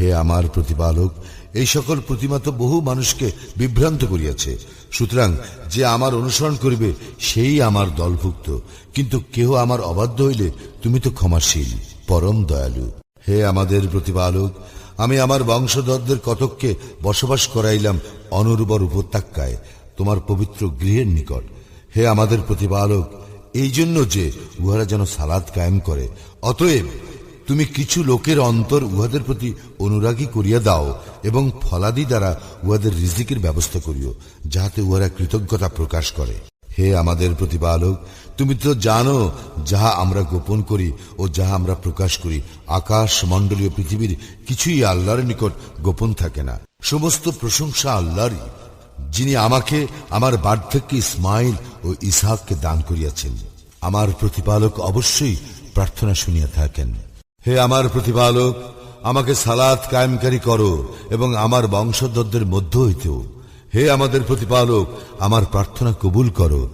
হে আমার প্রতিপালক, এই সকল প্রতিমা তো বহু মানুষকে বিভ্রান্ত করিয়াছে। সুতরাং যে আমার অনুসরণ করিবে, সেই আমার দলভুক্ত। কিন্তু কেহ আমার অবাধ্য হইলে তুমি তো ক্ষমাশীল, পরম দয়ালু। হে আমাদের প্রতিপালক, আমি আমার বংশধরদের কতককে বসবাস করাইলাম অনুর্বর উপত্যকায়, তোমার পবিত্র গৃহের নিকট। হে আমাদের প্রতিপালক, এই জন্য যে উহারা যেন সালাদ কায়েম করে, অতএব তুমি কিছু লোকের অন্তর উহাদের প্রতি অনুরাগী করিয়া দাও এবং ফলাদি দ্বারা উহাদের রিজিকের ব্যবস্থা করিও, যাহাতে উহারা কৃতজ্ঞতা প্রকাশ করে। হে আমাদের প্রতিপালক, তুমি তো জানো যাহা আমরা গোপন করি ও যাহা আমরা প্রকাশ করি আকাশ মণ্ডলীয় পৃথিবীর কিছুই আল্লাহর নিকট গোপন থাকে না। সমস্ত প্রশংসা আল্লাহরই, যিনি আমাকে, আমার বার্ধক্যে ইসমাইল ও ইসহাককে দান করিয়াছেন। আমার প্রতিপালক অবশ্যই প্রার্থনা শুনিয়া থাকেন। হে আমার প্রতিপালক, আমাকে সালাত কায়েমকারী করো এবং আমার বংশধরদের মধ্য হইতেও। হে আমাদের প্রতিপালক, আমার প্রার্থনা কবুল করো।